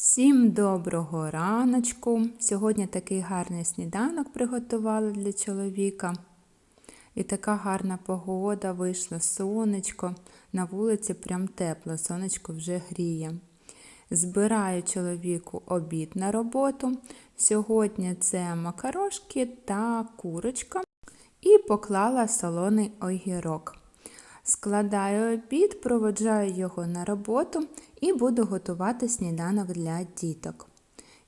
Всім доброго раночку! Сьогодні такий гарний сніданок приготували для чоловіка. І така гарна погода, вийшло сонечко. На вулиці прям тепло, сонечко вже гріє. Збираю чоловіку обід на роботу. Сьогодні це макарошки та курочка. І поклала солоний огірок. Складаю обід, проводжаю його на роботу і буду готувати сніданок для діток.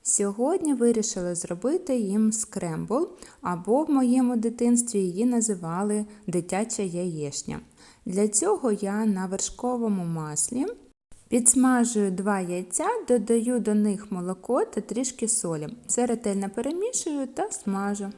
Сьогодні вирішила зробити їм скрембл, або в моєму дитинстві її називали дитяча яєшня. Для цього я на вершковому маслі підсмажую два яйця, додаю до них молоко та трішки солі. Все ретельно перемішую та смажу.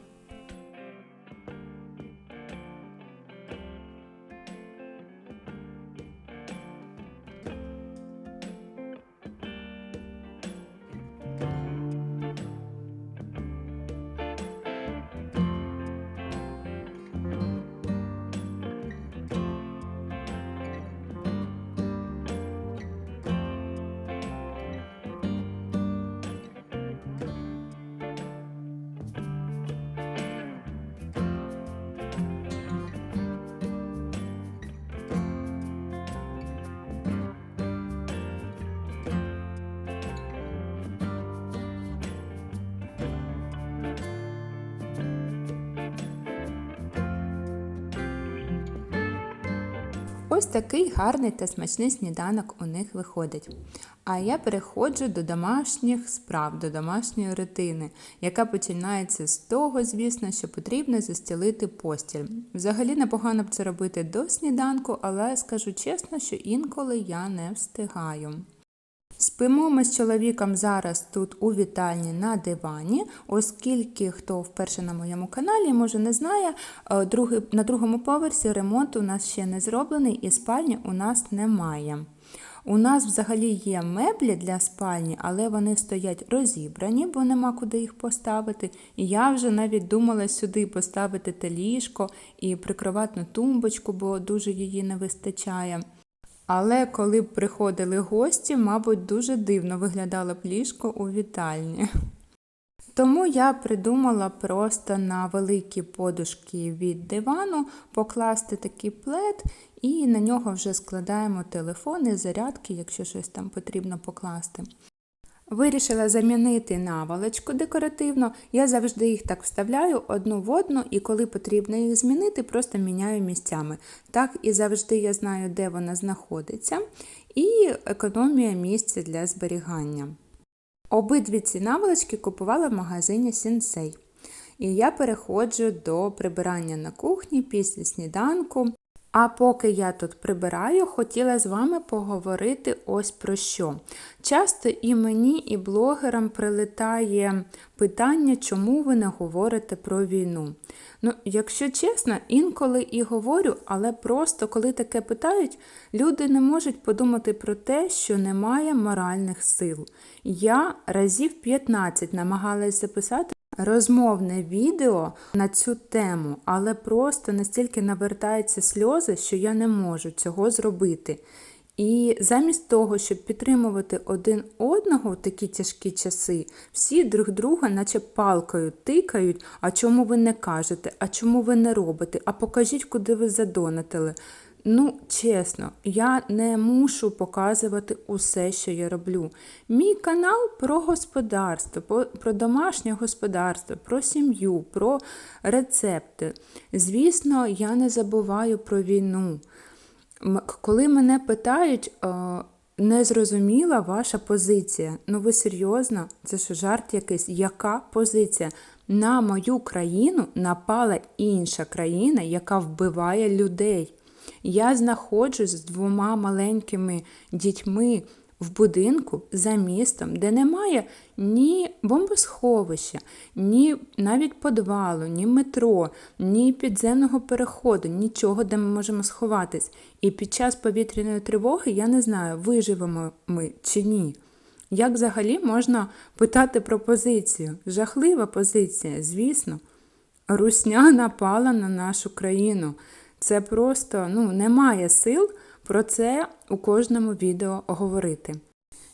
Такий гарний та смачний сніданок у них виходить. А я переходжу до домашніх справ, до домашньої рутини, яка починається з того, звісно, що потрібно застілити постіль. Взагалі непогано б це робити до сніданку, але скажу чесно, що інколи я не встигаю. Спимо ми з чоловіком зараз тут у вітальні на дивані, оскільки хто вперше на моєму каналі, може не знає, е, на другому поверсі ремонт у нас ще не зроблений і спальні у нас немає. У нас взагалі є меблі для спальні, але вони стоять розібрані, бо нема куди їх поставити. І я вже навіть думала сюди поставити те ліжко і прикроватну тумбочку, бо дуже її не вистачає. Але коли б приходили гості, мабуть, дуже дивно виглядало б ліжко у вітальні. Тому я придумала просто на великі подушки від дивану покласти такий плед, і на нього вже складаємо телефони, зарядки, якщо щось там потрібно покласти. Вирішила замінити наволочку декоративно. Я завжди їх так вставляю одну в одну, і коли потрібно їх змінити, просто міняю місцями. Так і завжди я знаю, де вона знаходиться, і економія місця для зберігання. Обидві ці наволочки купувала в магазині Сінсей. І я переходжу до прибирання на кухні після сніданку. А поки я тут прибираю, хотіла з вами поговорити ось про що. Часто і мені, і блогерам прилетає питання, чому ви не говорите про війну. Ну, якщо чесно, інколи і говорю, але просто коли таке питають, люди не можуть подумати про те, що немає моральних сил. Я разів 15 намагалась записати. Розмовне відео на цю тему, але просто настільки навертаються сльози, що я не можу цього зробити. І замість того, щоб підтримувати один одного в такі тяжкі часи, всі друг друга, наче палкою, тикають, а чому ви не кажете, а чому ви не робите, а покажіть, куди ви задонатили. Ну, чесно, я не мушу показувати усе, що я роблю. Мій канал про господарство, про домашнє господарство, про сім'ю, про рецепти. Звісно, я не забуваю про війну. Коли мене питають, не зрозуміла ваша позиція. Ну ви серйозно? Це що жарт якийсь? Яка позиція? На мою країну напала інша країна, яка вбиває людей. Я знаходжусь з двома маленькими дітьми в будинку за містом, де немає ні бомбосховища, ні навіть подвалу, ні метро, ні підземного переходу, нічого, де ми можемо сховатись. І під час повітряної тривоги я не знаю, виживемо ми чи ні. Як взагалі можна питати про позицію? Жахлива позиція, звісно. Русня напала на нашу країну. Це просто ну, немає сил про це у кожному відео говорити.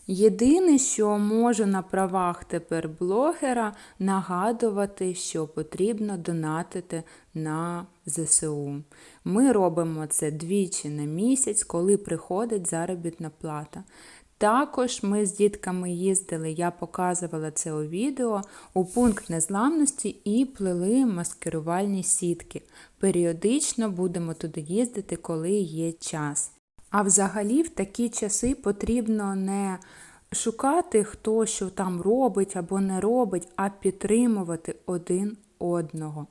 Єдине, що можу на правах тепер блогера нагадувати, що потрібно донатити на ЗСУ. Ми робимо це двічі на місяць, коли приходить заробітна плата. Також ми з дітками їздили, я показувала це у відео, у пункт незламності і плели маскирувальні сітки. Періодично будемо туди їздити, коли є час. А взагалі в такі часи потрібно не шукати, хто що там робить або не робить, а підтримувати один одного.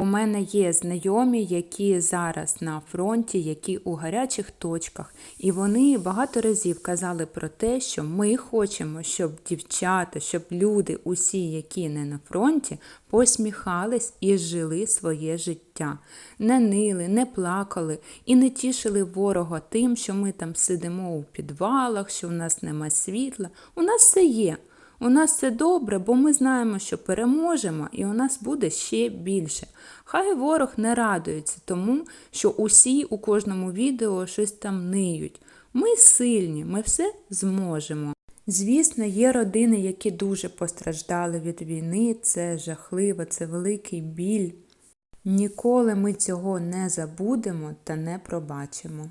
У мене є знайомі, які зараз на фронті, які у гарячих точках, і вони багато разів казали про те, що ми хочемо, щоб дівчата, щоб люди, усі, які не на фронті, посміхались і жили своє життя, не нили, не плакали і не тішили ворога тим, що ми там сидимо у підвалах, що в нас нема світла. У нас все є. У нас все добре, бо ми знаємо, що переможемо, і у нас буде ще більше. Хай ворог не радується тому, що усі у кожному відео щось там ниють. Ми сильні, ми все зможемо. Звісно, є родини, які дуже постраждали від війни, це жахливо, це великий біль. Ніколи ми цього не забудемо та не пробачимо.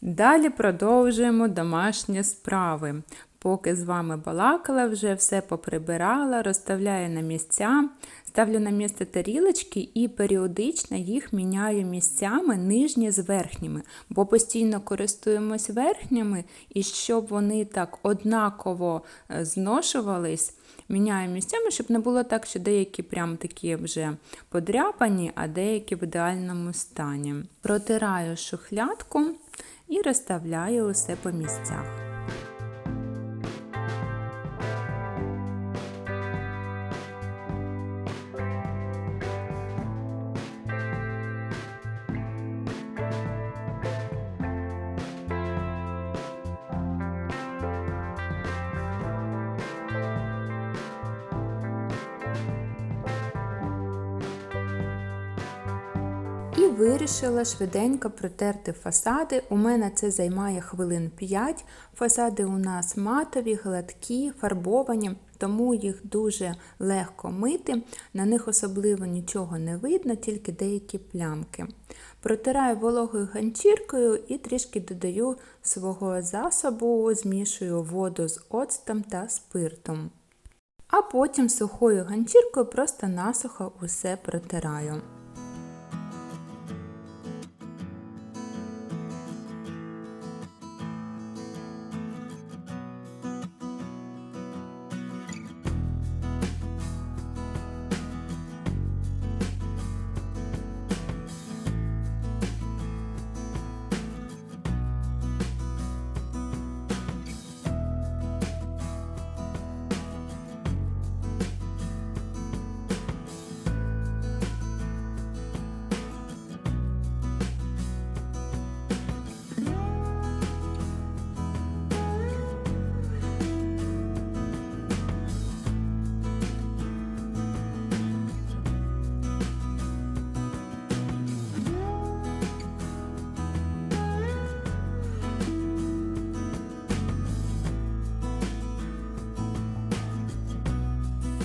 Далі продовжуємо домашні справи. Поки з вами балакала, вже все поприбирала, розставляю на місця, ставлю на місце тарілочки і періодично їх міняю місцями нижні з верхніми, бо постійно користуємось верхніми, і щоб вони так однаково е, зношувались, міняю місцями, щоб не було так, що деякі прям такі вже подряпані, а деякі в ідеальному стані. Протираю шухлядку і розставляю усе по місцях. Вирішила швиденько протерти фасади. У мене це займає хвилин 5. Фасади у нас матові, гладкі, фарбовані, тому їх дуже легко мити. На них особливо нічого не видно, тільки деякі плямки. Протираю вологою ганчіркою і трішки додаю свого засобу, змішую воду з оцтом та спиртом. А потім сухою ганчіркою просто насухо усе протираю.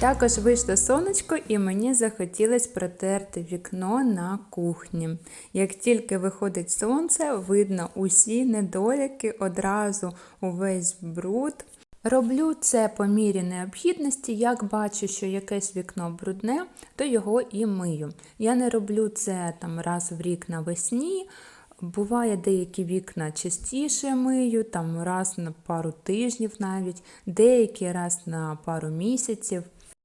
Також вийшло сонечко і мені захотілося протерти вікно на кухні. Як тільки виходить сонце, видно усі недоліки, одразу увесь бруд. Роблю це по мірі необхідності, як бачу, що якесь вікно брудне, то його і мию. Я не роблю це там раз в рік навесні. Буває, деякі вікна частіше мию, там раз на пару тижнів навіть, деякі раз на пару місяців.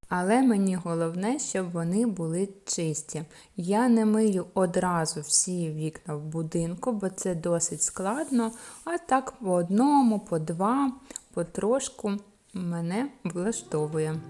Але мені головне, щоб вони були чисті. Я не мию одразу всі вікна в будинку, бо це досить складно. А так по одному, по два, потрошку мене влаштовує.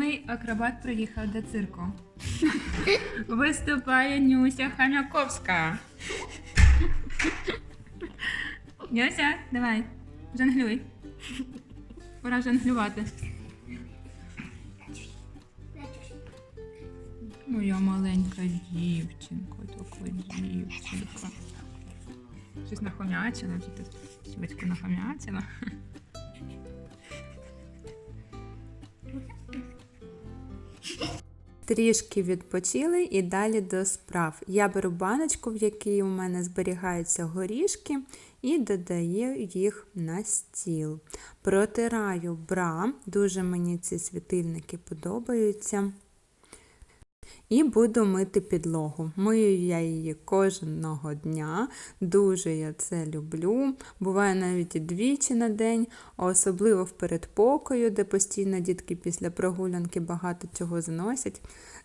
Головний акробат приїхав до цирку. Виступає Нюся Хам'яковська. Нюся, давай, жонглюй. Пора жонглювати. Моя маленька дівчинка, така дівчинка. Щось нахомячила, вже тут батько нахомячила. Трішки відпочили і далі до справ. Я беру баночку, в якій у мене зберігаються горішки, і додаю їх на стіл. Протираю бра, дуже мені ці світильники подобаються. І буду мити підлогу. Мию я її кожного дня. Дуже я це люблю. Буває навіть і двічі на день, особливо в передпокою, де постійно дітки після прогулянки багато чого зносять.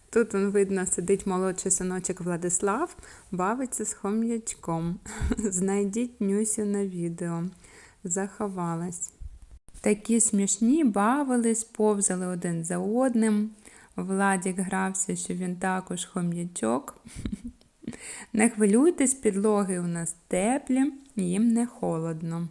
Тут он, видно, сидить молодший синочок Владислав, бавиться з хом'ячком. Знайдіть Нюсю на відео. Заховалась. Такі смішні бавились, повзали один за одним. Владік грався, що він також хом'ячок. Не хвилюйтесь, підлоги у нас теплі, їм не холодно.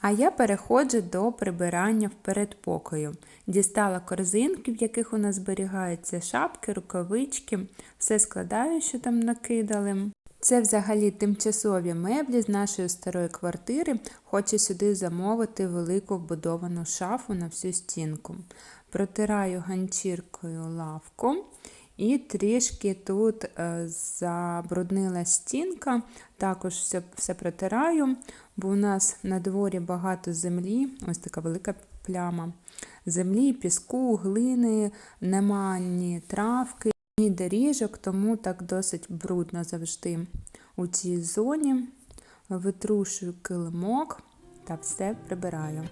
А я переходжу до прибирання в передпокою. Дістала корзинки, в яких у нас зберігаються шапки, рукавички, все складаю, що там накидали. Це взагалі тимчасові меблі з нашої старої квартири. Хочу сюди замовити велику вбудовану шафу на всю стінку. Протираю ганчіркою лавку. І трішки тут е, забруднила стінка, також все, все протираю, бо у нас на дворі багато землі, ось така велика пляма. Землі, піску, глини, нема ні травки, ні доріжок, тому так досить брудно завжди у цій зоні. Витрушую килимок та все прибираю.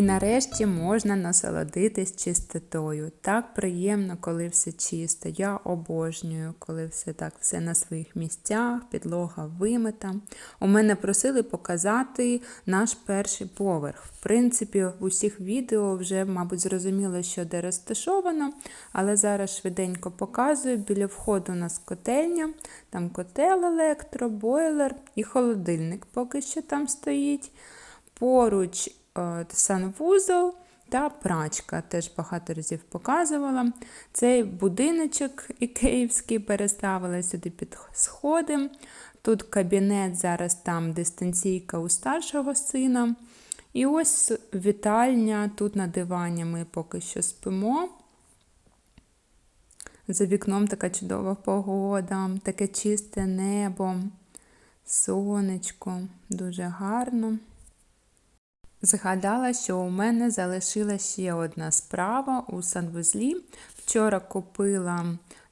І нарешті можна насолодитись чистотою. Так приємно, коли все чисто. Я обожнюю, коли все так, все на своїх місцях, підлога вимита. У мене просили показати наш перший поверх. В принципі, в усіх відео вже, мабуть, зрозуміло, що де розташовано, але зараз швиденько показую. Біля входу у нас котельня, там котел електро, бойлер і холодильник поки що там стоїть. Поруч санвузол та прачка. Теж багато разів показувала. Цей будиночок ікеївський переставила сюди під сходи. Тут кабінет, зараз там дистанційка у старшого сина. І ось вітальня, тут на дивані ми поки що спимо. За вікном така чудова погода, таке чисте небо, сонечко, дуже гарно. Згадала, що у мене залишила ще одна справа у санвузлі. Вчора купила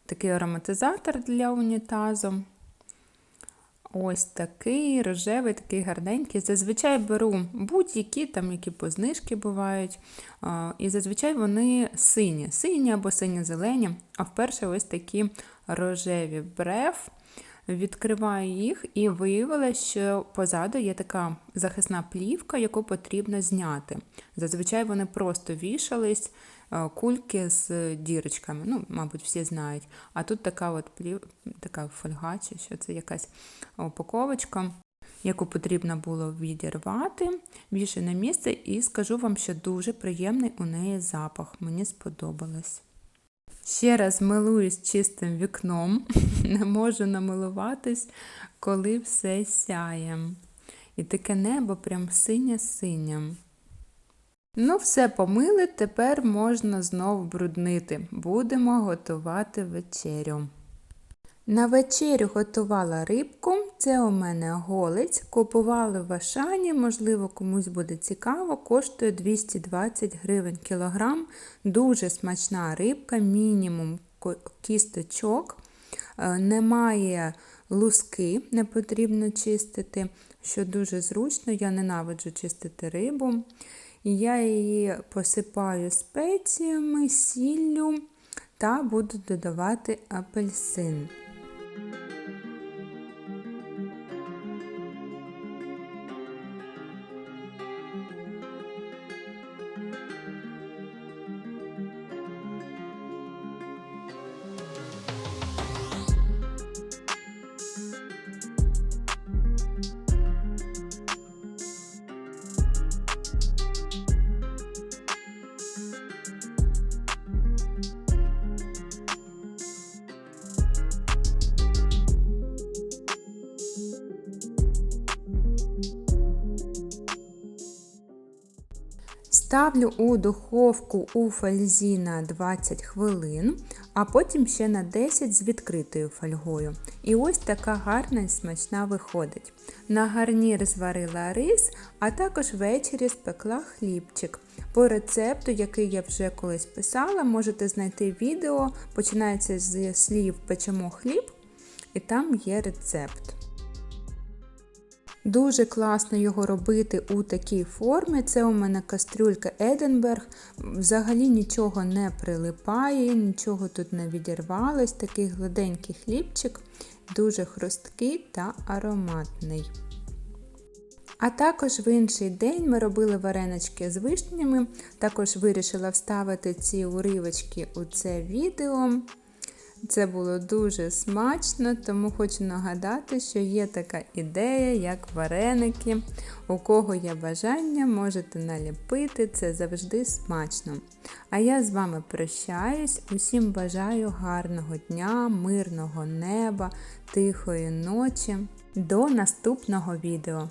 такий ароматизатор для унітазу. Ось такий рожевий, такий гарненький. Зазвичай беру будь-які, там які познижки бувають. І зазвичай вони сині, сині або сині-зелені, а вперше ось такі рожеві бреф. Відкриваю їх і виявила, що позаду є така захисна плівка, яку потрібно зняти. Зазвичай вони просто вішались, е, кульки з дірочками, ну, мабуть, всі знають. А тут така от плів... така фольга, чи що це якась упаковочка. яку потрібно було відірвати, більше на місце, і скажу вам, що дуже приємний у неї запах. Мені сподобалось. Ще раз милуюсь чистим вікном, не можу намилуватись, коли все сяє. І таке небо прям синє-синє. Ну, все помили, тепер можна знову бруднити. Будемо готувати вечерю. На вечерю готувала рибку, це у мене голець. Купували в Ашані, можливо, комусь буде цікаво, коштує 220 гривень кілограм. Дуже смачна рибка, мінімум кісточок. Е, Немає луски, не потрібно чистити, що дуже зручно, я ненавиджу чистити рибу. Я її посипаю спеціями, сіллю та буду додавати апельсин. Ставлю у духовку у фользі на 20 хвилин, а потім ще на 10 з відкритою фольгою. І ось така гарна і смачна виходить. На гарнір зварила рис, а також ввечері спекла хлібчик. По рецепту, який я вже колись писала, можете знайти відео, починається з слів печемо хліб, і там є рецепт. Дуже класно його робити у такій формі. Це у мене кастрюлька Еденберг. Взагалі нічого не прилипає, нічого тут не відірвалось. Такий гладенький хлібчик, дуже хрусткий та ароматний. А також в інший день ми робили варенички з вишнями. Також вирішила вставити ці уривочки у це відео. Це було дуже смачно, тому хочу нагадати, що є така ідея, як вареники. У кого є бажання, можете наліпити, це завжди смачно. А я з вами прощаюсь, усім бажаю гарного дня, мирного неба, тихої ночі. До наступного відео!